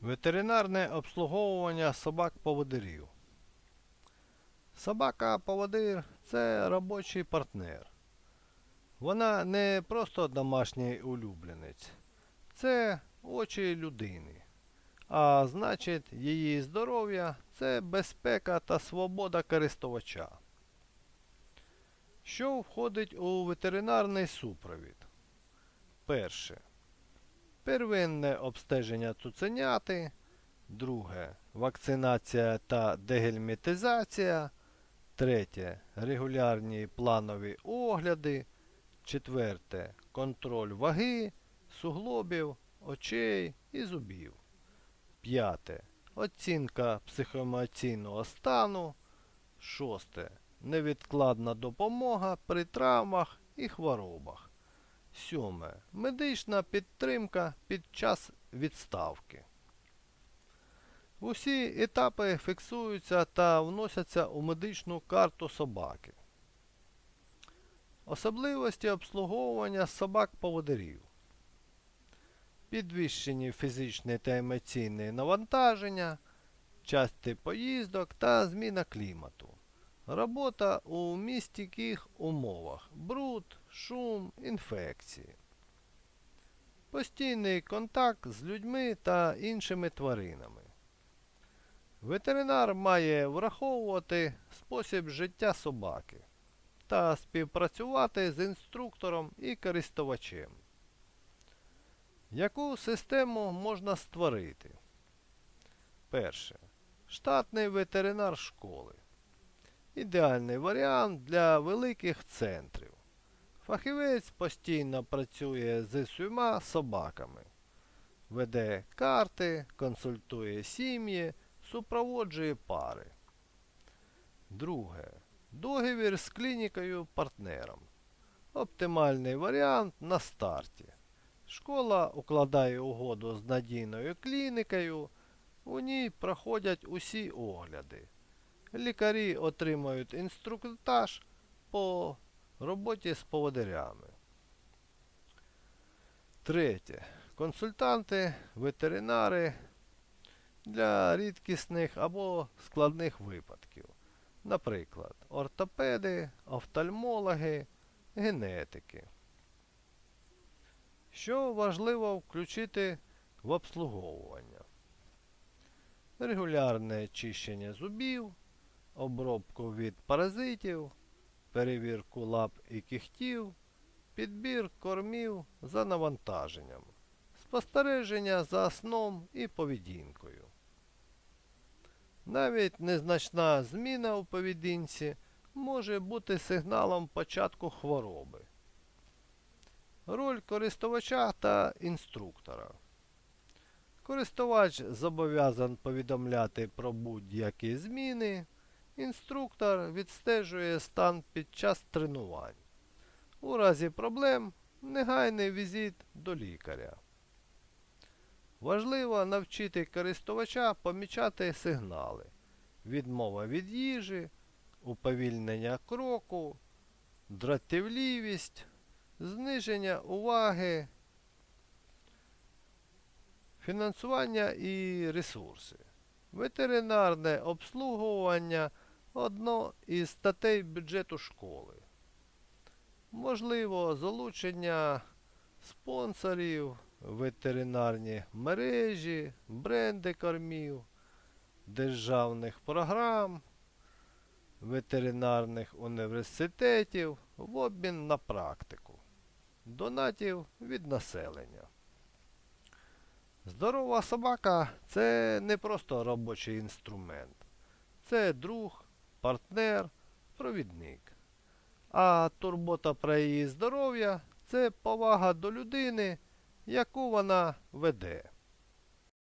Ветеринарне обслуговування собак-поводирів. Собака-поводир це робочий партнер. Вона не просто домашній улюбленець, це очі людини. А значить, її здоров'я це безпека та свобода користувача. Що входить у ветеринарний супровід? Перше. Первинне обстеження цуценяти. Друге. Вакцинація та дегельмінтизація. Третє. Регулярні планові огляди. Четверте. Контроль ваги, суглобів, очей і зубів. П'яте. Оцінка психоемоційного стану. Шосте. Невідкладна допомога при травмах і хворобах. Сьоме. Медична підтримка під час відставки. Усі етапи фіксуються та вносяться у медичну карту собаки. Особливості обслуговування собак-поводирів. Підвищені фізичні та емоційні навантаження, часті поїздок та зміна клімату. Робота у містяких умовах. Бруд, шум, інфекції. Постійний контакт з людьми та іншими тваринами. Ветеринар має враховувати спосіб життя собаки та співпрацювати з інструктором і користувачем. Яку систему можна створити? Перше. Штатний ветеринар школи. Ідеальний варіант для великих центрів. Фахівець постійно працює з усіма собаками. Веде карти, консультує сім'ї, супроводжує пари. Друге. Договір з клінікою партнером. Оптимальний варіант на старті. Школа укладає угоду з надійною клінікою. У ній проходять усі огляди. Лікарі отримують інструктаж по роботі з поводирями. Третє. Консультанти, ветеринари для рідкісних або складних випадків. Наприклад, ортопеди, офтальмологи, генетики. Що важливо включити в обслуговування? Регулярне чищення зубів, обробку від паразитів, перевірку лап і кігтів, підбір кормів за навантаженням, спостереження за сном і поведінкою. Навіть незначна зміна у поведінці може бути сигналом початку хвороби. Роль користувача та інструктора. Користувач зобов'язан повідомляти про будь-які зміни. Інструктор відстежує стан під час тренувань. У разі проблем негайний візит до лікаря. Важливо навчити користувача помічати сигнали. Відмова від їжі, уповільнення кроку, дратівливість, зниження уваги, фінансування і ресурси. Ветеринарне обслуговування одно із статей бюджету школи. Можливо, залучення спонсорів, ветеринарні мережі, бренди кормів, державних програм, ветеринарних університетів в обмін на практику, донатів від населення. Здорова собака це не просто робочий інструмент. Це друг, партнер, провідник. А турбота про її здоров'я це повага до людини, яку вона веде.